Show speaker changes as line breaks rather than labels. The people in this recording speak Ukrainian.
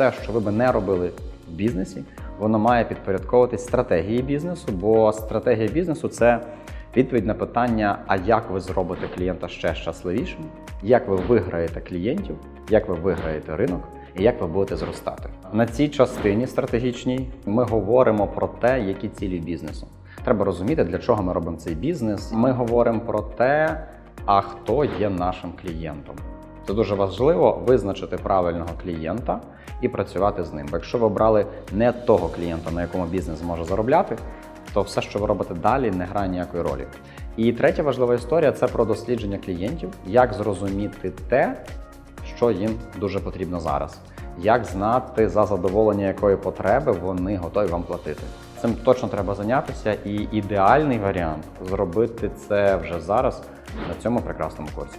все, що ви би не робили в бізнесі, воно має підпорядковуватись стратегії бізнесу, бо стратегія бізнесу це відповідь на питання: а як ви зробите клієнта ще щасливішим, як ви виграєте клієнтів, як ви виграєте ринок. І як ви будете зростати на цій частині стратегічній? Ми говоримо про те, які цілі бізнесу. Треба розуміти, для чого ми робимо цей бізнес. Ми говоримо про те, а хто є нашим клієнтом. Це дуже важливо визначити правильного клієнта і працювати з ним. Бо якщо ви обрали не того клієнта, на якому бізнес зможе заробляти, то все, що ви робите далі, не грає ніякої ролі. І третя важлива історія це про дослідження клієнтів, як зрозуміти те, що їм дуже потрібно зараз. Як знати за задоволення якої потреби вони готові вам платити? Цим точно треба зайнятися, і ідеальний варіант зробити це вже зараз на цьому прекрасному курсі.